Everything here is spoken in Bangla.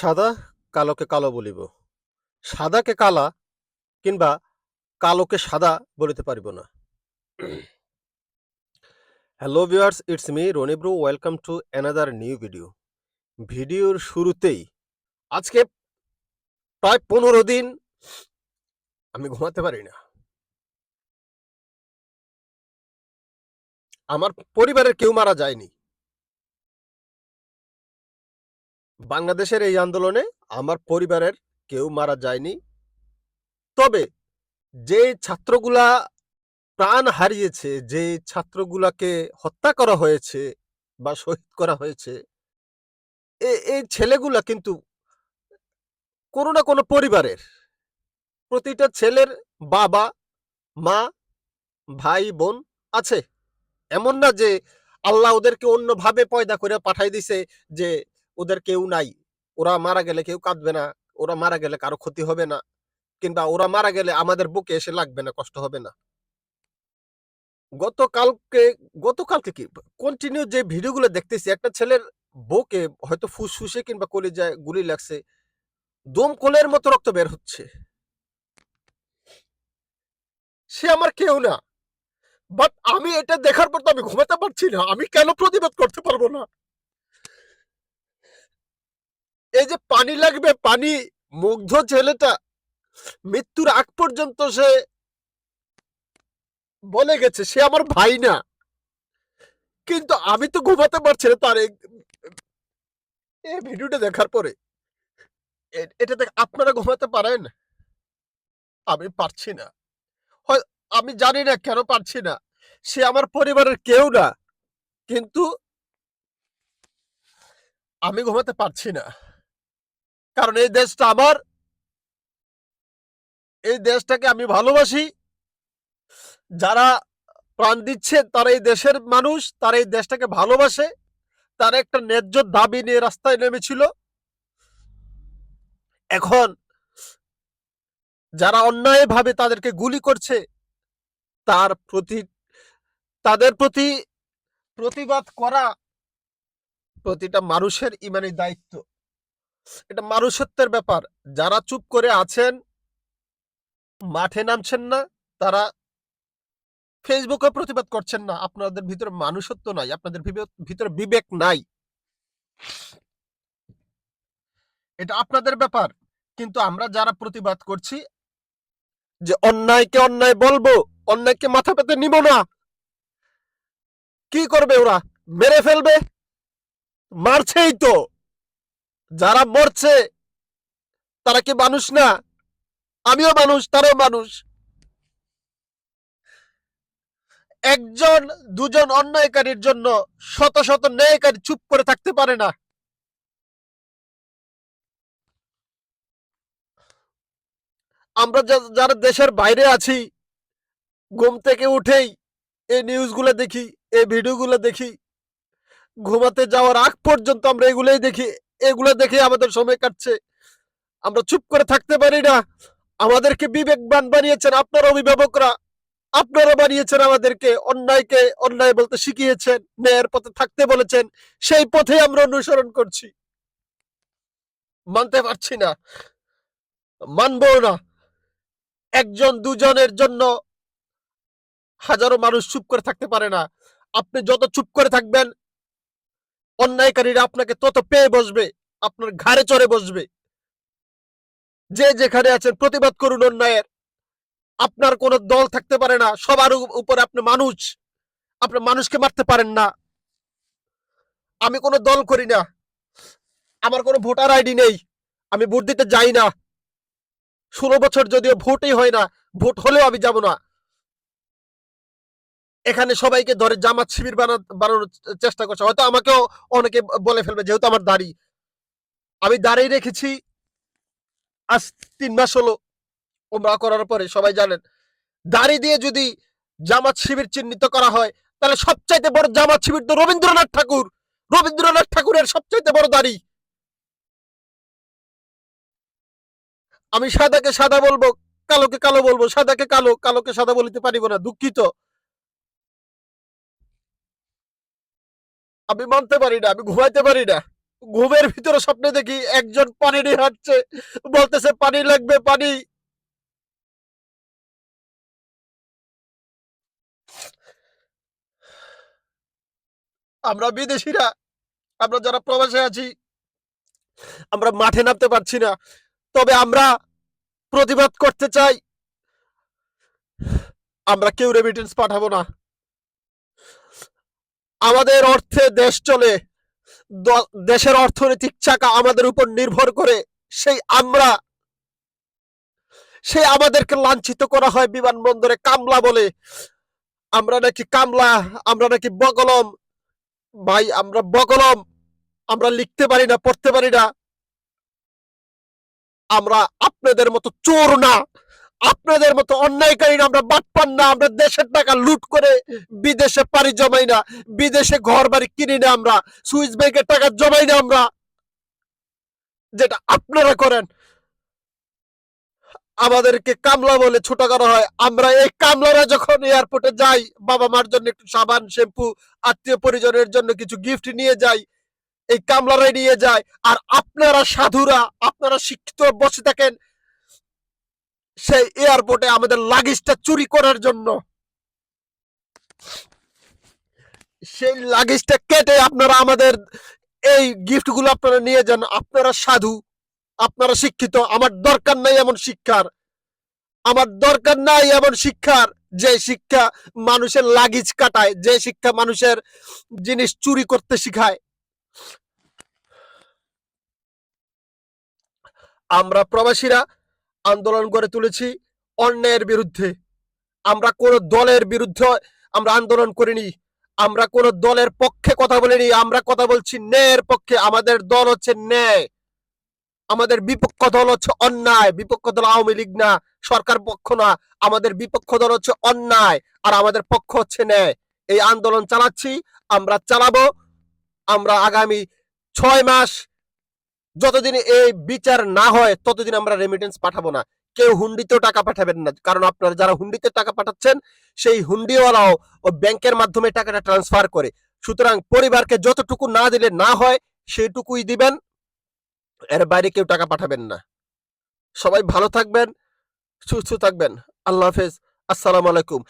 সাদা, কালোকে কালো বলিব। সাদাকে কালা কিংবা কালোকে সাদা বলিতে পারিব না। Hello viewers it's me Roni bro welcome to another new video ভিডিওর শুরুতেই আজকে প্রায় পনেরো দিন আমি ঘুমাতে পারি না। আমার পরিবারের কেউ মারা যায়নি। বাংলাদেশের এই আন্দোলনে আমার পরিবারের কেউ মারা যায়নি। তবে যে ছাত্রগুলা প্রাণ হারিয়েছে যে ছাত্রগুলাকে হত্যা করা হয়েছে বা শহীদ করা হয়েছে এই ছেলেগুলা কিন্তু কোনো না কোনো পরিবারের। প্রতিটা ছেলের বাবা, মা, ভাই, বোন আছে। এমন না যে আল্লাহ ওদেরকে অন্যভাবে পয়দা করে পাঠাই দিছে যে ওদের কেউ নাই। ওরা মারা গেলে কেউ কাঁদবে না, ওরা মারা গেলে কারও ক্ষতি হবে না, কিংবা ওরা মারা গেলে আমাদের বুকে এসে লাগবে না, কষ্ট হবে না। গতকালকে গতকালকে কি কন্টিনিউ যে ভিডিওগুলো দেখতেছি, একটা ছেলের বুকে হয়তো ফুসফুসে কিংবা কলিজায় গুলি লাগছে দমকলের মতো রক্ত বের হচ্ছে। সে আমার কেউ না। বাট আমি এটা দেখার পর তো আমি ঘুমাতে পারছি না, আমি কেন প্রতিবাদ করতে পারব না? এই যে পানি লাগবে, পানি, মুগ্ধ ছেলেটা। মৃত্যুর আগ পর্যন্ত সে বলে গেছে, সে আমার ভাই না। কিন্তু আমি তো ঘুমাতে পারছি না, তার এই- ভিডিওটা দেখার পরে। এটা দেখ, আপনারা ঘুমাতে পারেন? আমি পারছি না। আমি জানি না কেন পারছি না। সে আমার পরিবারের কেউ না। কিন্তু আমি ঘুমাতে পারছি না। কারণ এই দেশটা আমার। এই দেশটাকে আমি ভালোবাসি। যারা প্রাণ দিচ্ছে তারা এই দেশের মানুষ, তারা এই দেশটাকে ভালোবাসে। তারা একটা ন্যায্য দাবি নিয়ে রাস্তায় নেমেছিল। এখন যারা অন্যায়ভাবে তাদেরকে গুলি করছে, তার প্রতি, তাদের প্রতি প্রতিবাদ করা প্রতিটা মানুষের ইমানি দায়িত্ব। এটা মানুষত্বের ব্যাপার। যারা চুপ করে আছেন, মাঠে নামছেন না, তারা ফেসবুকে প্রতিবাদ করছেন না। আপনাদের ভিতরে মানুষত্ব নাই, আপনাদের ভিতরে বিবেক নাই। এটা আপনাদের ব্যাপার। কিন্তু আমরা যারা প্রতিবাদ করছি, যে অন্যায়কে অন্যায় বলব, অন্যায়কে মাথা পেতে নিব না। কি করবে ওরা? মেরে ফেলবে? মারছেই তো। যারা মরছে, তারা কি মানুষ না? আমিও মানুষ, তারাও মানুষ। একজন, দুজন অন্যায়কারীর জন্য শত শত ন্যায়কারী চুপ করে থাকতে পারে না। আমরা যারা দেশের বাইরে আছি, ঘুম থেকে উঠেই এই নিউজগুলো দেখি, এই ভিডিওগুলো দেখি, ঘুমাতে যাওয়ার আগ পর্যন্ত আমরা এগুলোই দেখি। এগুলো দেখে আমাদের সময় কাটছে। আমরা চুপ করে থাকতে পারি না। আমাদেরকে বিবেকবান বানিয়েছেন আপনার অভিভাবকরা। আপনারা বানিয়েছেন আমাদেরকে অন্যায়কে অন্যায় বলতে শিখিয়েছেন, ন্যায়ের পথে থাকতে বলেছেন, সেই পথে আমরা অনুসরণ করছি। মানতে পারছি না। মানবো না। একজন দুজনের জন্য হাজারো মানুষ চুপ করে থাকতে পারে না। আপনি যত চুপ করে থাকবেন অন্যায়কারীরা আপনাকে তত পেয়ে বসবে, আপনার ঘাড়ে চড়ে বসবে। যে যেখানে আছেন, প্রতিবাদ করুন অন্যায়ের। আপনার কোনো দল থাকতে পারে না, সবার উপরে আপনি মানুষ। আপনি মানুষকে মারতে পারেন না। আমি কোনো দল করি না। আমার কোনো ভোটার আইডি নেই। আমি ভোট দিতে যাই না। ষোলো বছর যদিও ভোটই হয় না, ভোট হলেও আমি যাব না। এখানে সবাইকে ধরে জামাত শিবির বানা- বানানোর চেষ্টা করছে। হয়তো আমাকেও অনেকে বলে ফেলবে যেহেতু আমার দাড়ি। আমি দাঁড়িয়ে রেখেছি। আজ তিন মাস হলো ওমরা করার পরে, সবাই জানেন। দাড়ি দিয়ে যদি জামাত শিবির চিহ্নিত করা হয়, তাহলে সবচাইতে বড় জামাত শিবির তো রবীন্দ্রনাথ ঠাকুর। রবীন্দ্রনাথ ঠাকুরের সবচাইতে বড় দাড়ি। আমি সাদাকে সাদা বলব, কালোকে কালো বলব, সাদাকে কালো, কালোকে সাদা বলিতে পারিব না, দুঃখিত। আমি মানতে পারি না, আমি ঘুমাইতে পারি না। ঘুমের ভিতরে স্বপ্নে দেখি একজন পানি নিয়ে হাঁটছে, বলতেছে, পানি লাগবে, পানি। আমরা বিদেশিরা, আমরা যারা প্রবাসে আছি, আমরা মাঠে নামতে পারছি না। তবে আমরা প্রতিবাদ করতে চাই, আমরা কেউ রেমিটেন্স পাঠাবো না। আমাদের অর্থে দেশ চলে দেশের অর্থনৈতিক চাকা আমাদের উপর নির্ভর করে, সেই আমরা, সেই আমাদেরকে লাঞ্ছিত করা হয় বিমানবন্দরে কামলা বলে। আমরা নাকি কামলা, আমরা নাকি বকলম ভাই, আমরা বকলম আমরা লিখতে পারি না, পড়তে পারি না। আমরা আপনাদের মতো চোর না। আপনাদের মতো অন্যায়কারী না আমরা বাটপান না, আমরা দেশের টাকা লুট করে বিদেশে পাড়ি জমাই না, বিদেশে ঘর বাড়ি কিনি না আমরা, সুইস ব্যাংকের টাকা জমাই না আমরা। যেটা আপনারা করেন। আমাদেরকে কামলা বলে ছোট করা হয়। আমরা এই কামলারা যখন এয়ারপোর্টে যাই, বাবা মার জন্য একটু সাবান, শ্যাম্পু, আত্মীয় পরিজনের জন্য কিছু গিফট নিয়ে যাই, এই কামলারাই নিয়ে যায়। আর আপনারা সাধুরা, আপনারা শিক্ষিত, বসে থাকেন সেই এয়ারপোর্টে আমাদের লাগেজটা চুরি করার জন্য। সেই লাগেজটা কেটে আপনারা আমাদের এই গিফটগুলো আপনারা নিয়ে যান। আপনারা সাধু, আপনারা শিক্ষিত, আমার দরকার নাই এমন শিক্ষার। আমার দরকার নাই এমন শিক্ষার যে শিক্ষা মানুষের লাগেজ কাটায়, যে শিক্ষা মানুষের জিনিস চুরি করতে শিখায়। আমরা প্রবাসীরা আন্দোলন গড়ে তুলেছি অন্যায়ের বিরুদ্ধে। আমরা কোনো দলের বিরুদ্ধে আমরা আন্দোলন করিনি। আমরা কোনো দলের পক্ষে কথা বলিনি। আমরা কথা বলছি ন্যায়ের পক্ষে। আমাদের দল হচ্ছে ন্যায়। আমাদের বিপক্ষ দল হচ্ছে অন্যায়। বিপক্ষ দল আওয়ামী লীগ না, সরকার পক্ষ না। আমাদের বিপক্ষ দল হচ্ছে অন্যায় আর আমাদের পক্ষ হচ্ছে ন্যায়। এই আন্দোলন চালাচ্ছি। আমরা চালাবো। আমরা আগামী ছয় মাস যতদিন এই বিচার না হয়, ততদিন আমরা রেমিটেন্স পাঠাবো না। কেউ হুন্ডিতেও টাকা পাঠাবেন না। কারণ আপনারা যারা হুন্ডিতে টাকা পাঠাচ্ছেন, সেই হুন্ডিওয়ালাও ও ব্যাংকের মাধ্যমে টাকাটা ট্রান্সফার করে। সুতরাং পরিবারকে যতটুকু না দিলে না হয়, সেইটুকুই দিবেন। এর বাইরে কেউ টাকা পাঠাবেন না। সবাই ভালো থাকবেন, সুস্থ থাকবেন। আল্লাহ হাফেজ। আসসালামু আলাইকুম।